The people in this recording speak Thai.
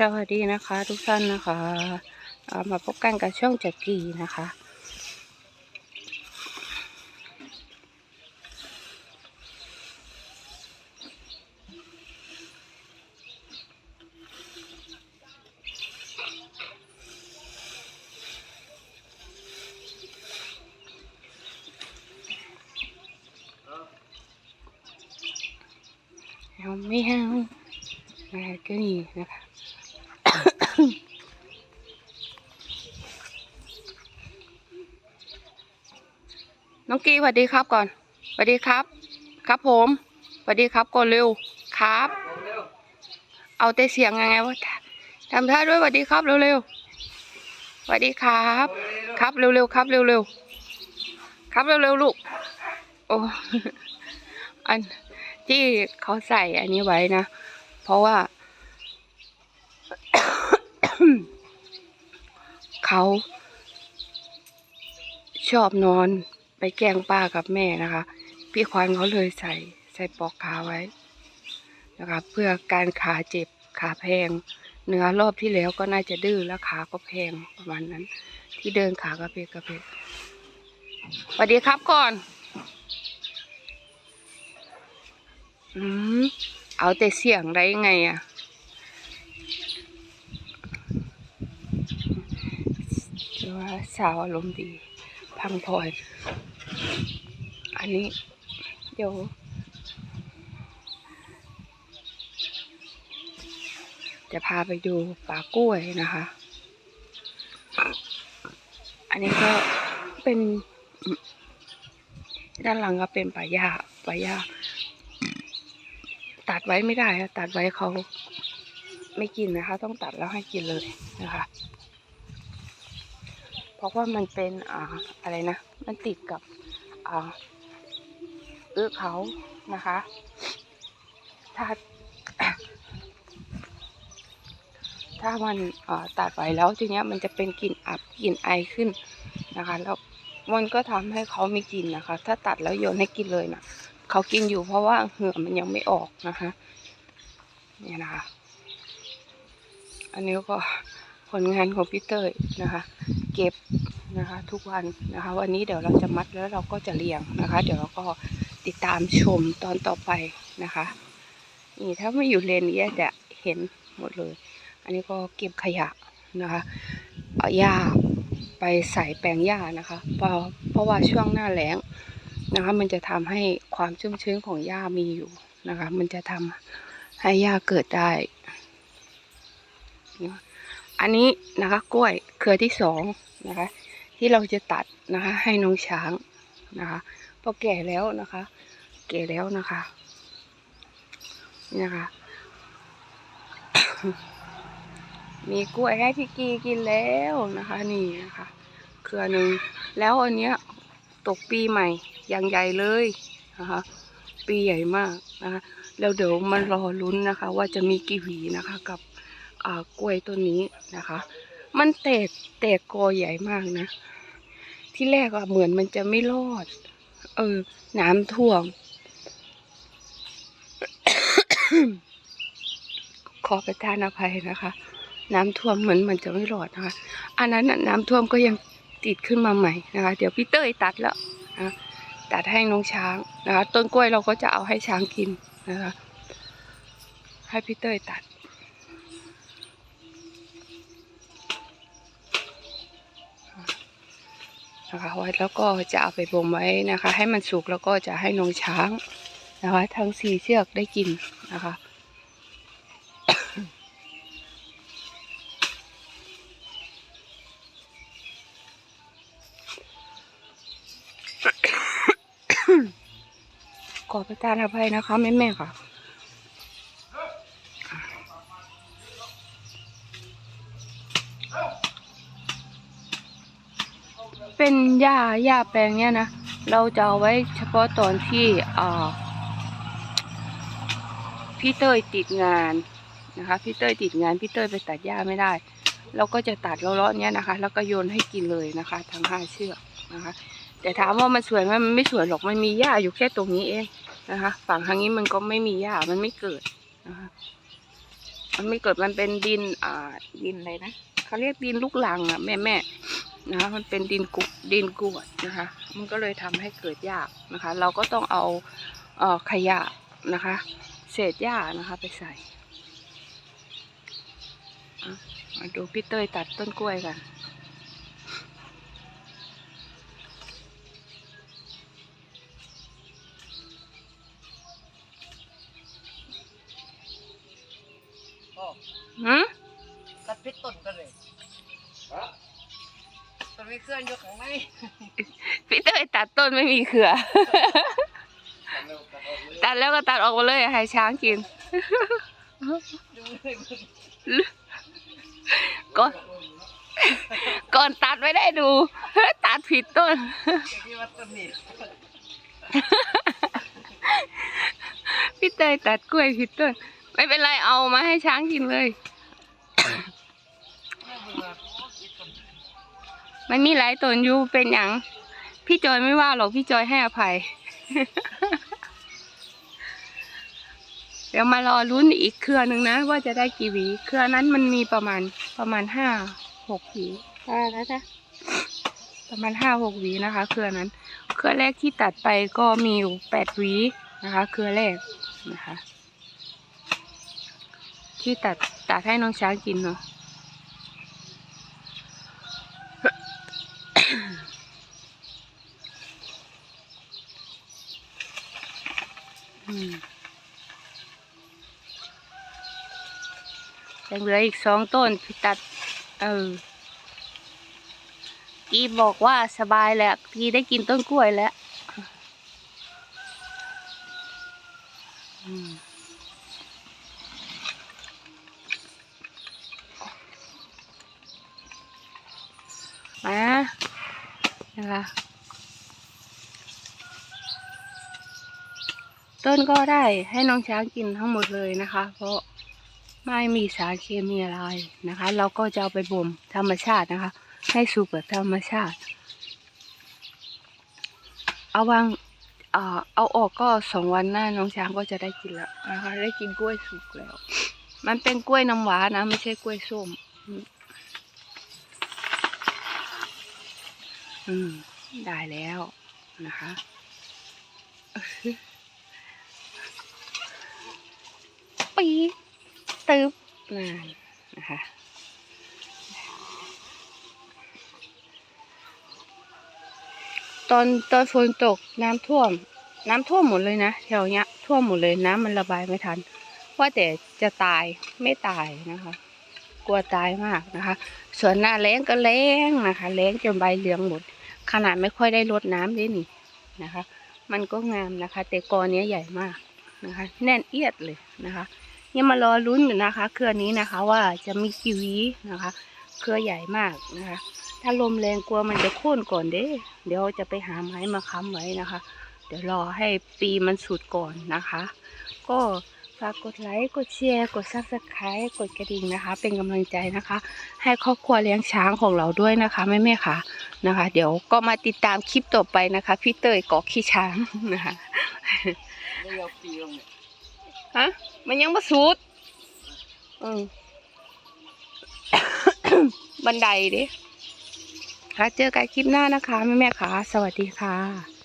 สวัสดีนะคะทุกท่านนะคะอ่ามาพบกันกับช่องจักรีนะคะ เอาไม่เอาอะไรก็นี่นะคะ น้องกี้สวัสดีครับก่อนสวัสดีครับ ครับผมสวัสดีครับก่อนเร็วครับ เอาแต่เสียงยังไงวะทำท่าด้วยสวัสดีครับเร็วๆสวัสดีครับ ครับเร็วๆครับเร็วๆครับเร็วๆลูกโอ้อันที่เขาใส่อันนี้ไว้นะ เพราะว่า เขาชอบนอน ไปแกล้งป้ากับแม่นะคะ พี่ควานเขาเลยใส่ใส่ปลอกขาไว้นะคะเพื่อการขาเจ็บขาแพง เนื้อรอบที่แล้วก็น่าจะดื้อแล้วขาก็แพงประมาณนั้น ที่เดินขากระเพกกระเพกสวัสดีครับก่อนอืมเอาแต่เสียงได้ไงอะว่าสาวอารมณ์ดี พังพลอย อันนี้เดี๋ยวจะพาไปดูป่ากล้วยนะคะ อันนี้ก็เป็นด้านหลังก็เป็นป่าหญ้าป่าหญ้าตัดไว้ไม่ได้อะตัดไว้เขาไม่กินนะคะ ต้องตัดแล้วให้กินเลยนะคะ เพราะว่ามันเป็นอ่าอะไรนะ มันติดกับอ่าเอื้อเขานะคะ ถ้า ถ้ามันตัดไว้แล้วทีเนี้ยมันจะเป็นกลิ่นอับกลิ่นไอขึ้นนะคะ แล้วมันก็ทำให้เขาไม่กินนะคะ ถ้าตัดแล้วโยนให้กินเลยนะเขากินอยู่เพราะว่าเหงื่อมันยังไม่ออกนะคะ เนี่ยนะคะ อันนี้ก็ ผลงานของพี่เต้ยนะคะ เก็บนะคะทุกวันนะคะ วันนี้เดี๋ยวเราจะมัดแล้วเราก็จะเรียงนะคะ เดี๋ยวเราก็ติดตามชมตอนต่อไปนะคะ นี่ถ้าไม่อยู่เลนนี้จะเห็นหมดเลย อันนี้ก็เก็บขยะนะคะเอาหญ้าไปใส่แปลงหญ้านะคะเพราะเพราะว่าช่วงหน้าแล้งนะคะ มันจะทำให้ความชุ่มชื้นของหญ้ามีอยู่นะคะ มันจะทำให้หญ้าเกิดได้ อันนี้นะคะกล้วยเครือที่สองนะคะ ที่เราจะตัดนะคะ ให้น้องช้างนะคะพอแก่แล้วนะคะ แก่แล้วนะคะนี่นะคะ มีกล้วยให้พี่กีกินแล้วนะคะ นี่นะคะ เครือหนึ่งแล้วอันเนี้ยตกปีใหม่อย่างใหญ่เลยนะคะ ปีใหญ่มากนะคะแล้วเดี๋ยวมันรอลุ้นนะคะ ว่าจะมีกี่หวีนะคะกับ กล้วยต้นนี้นะคะ มันแตกแตกกอใหญ่มากนะ ที่แรกอะเหมือนมันจะไม่รอด เออ น้ำท่วม ขอประทานอภัยนะคะ น้ำท่วมเหมือนมันจะไม่รอดนะคะ อันนั้นน้ำท่วมก็ยังติดขึ้นมาใหม่นะคะ เดี๋ยวพี่เต้ยตัดแล้วนะตัดให้น้องช้างนะคะ ต้นกล้วยเราก็จะเอาให้ช้างกินนะคะ ให้พี่เต้ยตัด นะคะไว้แล้วก็จะเอาไปบ่มไว้นะคะ ให้มันสุกแล้วก็จะให้น้องช้างนะคะ ทั้งสี่เชือกได้กินนะคะขอประทานอภัยนะคะแม่แม่ๆค่ะ เป็น หญ้าหญ้าแปลงเนี้ยนะ เราจะเอาไว้เฉพาะตอนที่อ่าพี่เต้ยติดงานนะคะพี่เต้ยติดงานพี่เต้ยไปตัดหญ้าไม่ได้ เราก็จะตัดเลาะๆเนี้ยนะคะ แล้วก็โยนให้กินเลยนะคะ ทั้งห้าเชือกนะคะ แต่ถามว่ามันสวยไหมมันไม่สวยหรอกมันมีหญ้าอยู่แค่ตรงนี้เองนะคะ ฝั่งทางนี้มันก็ไม่มีหญ้ามันไม่เกิดนะคะมันไม่เกิดมันเป็นดินอ่าดินอะไรนะเขาเรียกดินลูกลังอะแม่แม่ นะคะมันเป็นดินกุดินกรวดนะคะ มันก็เลยทำให้เกิดยากนะคะ เราก็ต้องเอาเอ่อขยะนะคะ เศษหญ้านะคะไปใส่อะมาดูพี่เต้ยตัดต้นกล้วยกันพ่อหืมตัดพิษต้นกันเลย ต้นมีเครื่องอยู่ข้างในพี่เต้ยตัดต้นไม่มีเครือ ตัดแล้วก็ตัดออกมาเลยให้ช้างกินดูเลยก่อนก่อนตัดไม่ได้ดู ตัดผิดต้นที่ว่าต้นนี้พี่เตยตัดกล้วยผิดต้น ไม่เป็นไรเอามาให้ช้างกินเลย แม่เบื่อโอ้ยต้น มันมีหลายต้นอยู่เป็นอย่างพี่จอยไม่ว่าหรอกพี่จอยให้อภัย เดี๋ยวมารอลุ้นอีกเครือหนึ่งนะ ว่าจะได้กี่หวี เครือนั้นมันมีประมาณประมาณห้าหกหวีอ่าแล้วนะประมาณห้าหกหวีนะคะ เครือนั้น เครือแรกที่ตัดไปก็มีอยู่แปดหวีนะคะ เครือแรกนะคะ ที่ตัดตัดให้น้องช้างกินเนาะ ยังเหลืออีกสองต้นพี่ตัด เออ กีบอกว่าสบายแล้ว กีได้กินต้นกล้วยแล้วอืมมานะคะ ต้นก็ได้ให้น้องช้างกินทั้งหมดเลยนะคะ เพราะไม่มีสารเคมีอะไรนะคะ เราก็จะเอาไปบ่มธรรมชาตินะคะ ให้สุกแบบธรรมชาติ เอาวางเอ่อเอาออกก็สองวันหน้าน้องช้างก็จะได้กินแล้วนะคะได้กินกล้วยสุกแล้ว มันเป็นกล้วยน้ำหวานนะ ไม่ใช่กล้วยส้มอืมอืมได้แล้วนะคะ ปีตึบนานนะคะตอนตอนฝนตกน้ำท่วม น้ำท่วมหมดเลยนะแถวเนี้ย ท่วมหมดเลยน้ำมันระบายไม่ทัน ว่าแต่จะตายไม่ตายนะคะ กลัวตายมากนะคะ ส่วนหน้าแล้งก็แล้งนะคะแล้งจนใบเหลืองหมด ขนาดไม่ค่อยได้รดน้ำด้วยนี่นะคะ มันก็งามนะคะ แต่กอเนี้ยใหญ่มากนะคะ แน่นเอียดเลยนะคะ ยังมารอลุ้นอยู่นะคะ เครือนี้นะคะว่าจะมีกีวีนะคะ เครือใหญ่มากนะคะ ถ้าลมแรงกลัวมันจะโค่นก่อนเด้ เดี๋ยวจะไปหาไม้มาค้ำไว้นะคะ เดี๋ยวรอให้ปีมันสุดก่อนนะคะ ก็ฝากกดไลค์กดแชร์กดซับสไครต์กดกระดิ่งนะคะ เป็นกำลังใจนะคะ ให้ครอบครัวเลี้ยงช้างของเราด้วยนะคะแม่แม่ๆค่ะนะคะ เดี๋ยวก็มาติดตามคลิปต่อไปนะคะ พี่เตยกาะขี้ช้างนะคะ ฮะ มันยังมาสุดอืมบันไดดิค่ะเจอกันคลิปหน้านะคะ แม่แม่ๆค่ะสวัสดีค่ะ